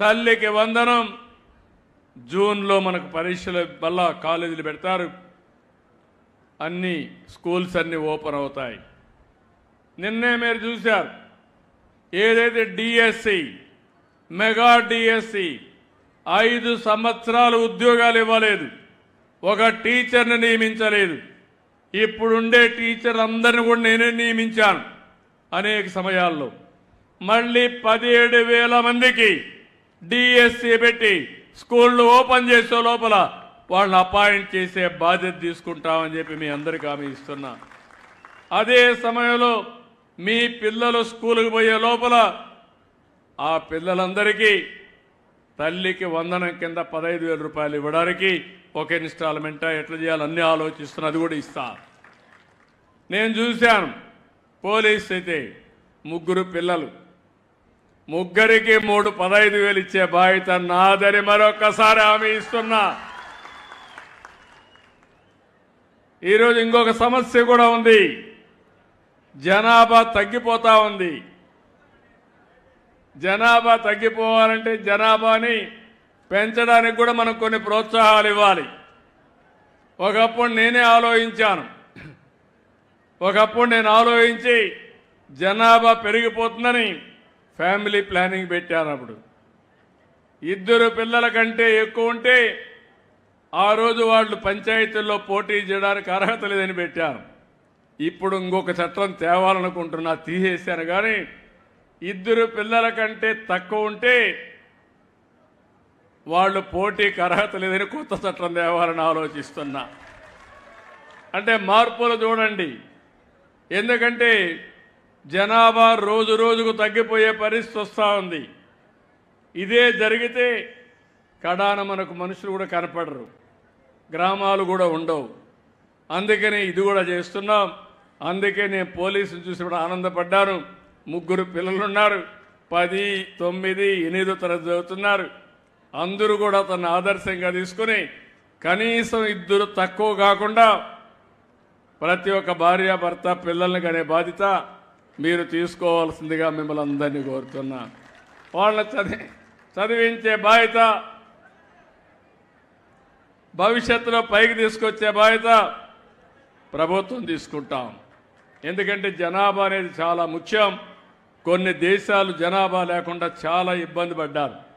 తల్లికి వందనం. జూన్లో మనకు పరీక్షలు మళ్ళా కాలేజీలు పెడతారు. అన్ని స్కూల్స్ అన్నీ ఓపెన్ అవుతాయి. నిన్నే మీరు చూశారు. ఏదైతే డిఎస్సి మెగా డిఎస్సి ఐదు సంవత్సరాలు ఉద్యోగాలు ఇవ్వలేదు. ఒక టీచర్ని నియమించలేదు. ఇప్పుడుండే టీచర్ అందరిని కూడా నేనే నియమించాను అనేక సమయాల్లో. మళ్ళీ పదిహేడు వేల మందికి డిఎస్సి పెట్టి స్కూళ్ళు ఓపెన్ చేసే లోపల వాళ్ళని అపాయింట్ చేసే బాధ్యత తీసుకుంటామని చెప్పి మీ అందరికీ హామీ ఇస్తున్నా. అదే సమయంలో మీ పిల్లలు స్కూలుకు పోయే లోపల ఆ పిల్లలందరికీ తల్లికి వందనం కింద పదహైదు వేల రూపాయలు ఇవ్వడానికి ఒక ఇన్స్టాల్మెంటా ఎట్లా చేయాలి ఆలోచిస్తున్నది ఆలోచిస్తున్నా అది కూడా ఇస్తా. నేను చూశాను. పోలీస్ అయితే ముగ్గురు పిల్లలు ముగ్గురికి మూడు పదహైదు వేలు ఇచ్చే బాధ్యత నాదని మరొకసారి హామీ ఇస్తున్నా. ఈరోజు ఇంకొక సమస్య కూడా ఉంది. జనాభా తగ్గిపోతా ఉంది. జనాభా తగ్గిపోవాలంటే జనాభాని పెంచడానికి కూడా మనం కొన్ని ప్రోత్సాహాలు ఇవ్వాలి. ఒకప్పుడు నేనే ఆలోచించాను. ఒకప్పుడు నేను ఆలోచించి జనాభా పెరిగిపోతుందని ఫ్యామిలీ ప్లానింగ్ పెట్టాను అప్పుడు. ఇద్దరు పిల్లల కంటే ఎక్కువ ఉంటే ఆ రోజు వాళ్ళు పంచాయతీల్లో పోటీ చేయడానికి అర్హత లేదని పెట్టాను ఇప్పుడు ఇంకొక చట్టం తేవాలనుకుంటున్నా తీసేశాను కానీ ఇద్దరు పిల్లల కంటే తక్కువ ఉంటే వాళ్ళు పోటీకి అర్హత లేదని కొత్త చట్టం తేవాలని ఆలోచిస్తున్నా. అంటే మార్పులు చూడండి. ఎందుకంటే జనాభా రోజు రోజుకు తగ్గిపోయే పరిస్థితి వస్తూ ఉంది. ఇదే జరిగితే కడాన మనకు మనుషులు కూడా కనపడరు. గ్రామాలు కూడా ఉండవు. అందుకని ఇది కూడా చేస్తున్నాం. అందుకే నేను పోలీసులు చూసి కూడా ఆనందపడ్డాను. ముగ్గురు పిల్లలు ఉన్నారు. పది తొమ్మిది ఎనిమిదో తరగతి చదువుతున్నారు. అందరూ కూడా తన ఆదర్శంగా తీసుకుని కనీసం ఇద్దరు తక్కువ కాకుండా ప్రతి ఒక్క భార్య భర్త పిల్లల్ని కనే బాధ్యత మీరు తీసుకోవాల్సిందిగా మిమ్మల్ని అందరినీ కోరుతున్నా. వాళ్ళ చదివి చదివించే బాధ్యత భవిష్యత్తులో పైకి తీసుకొచ్చే బాధ్యత ప్రభుత్వం తీసుకుంటాం. ఎందుకంటే జనాభా అనేది చాలా ముఖ్యం. కొన్ని దేశాలు జనాభా లేకుండా చాలా ఇబ్బంది పడ్డారు.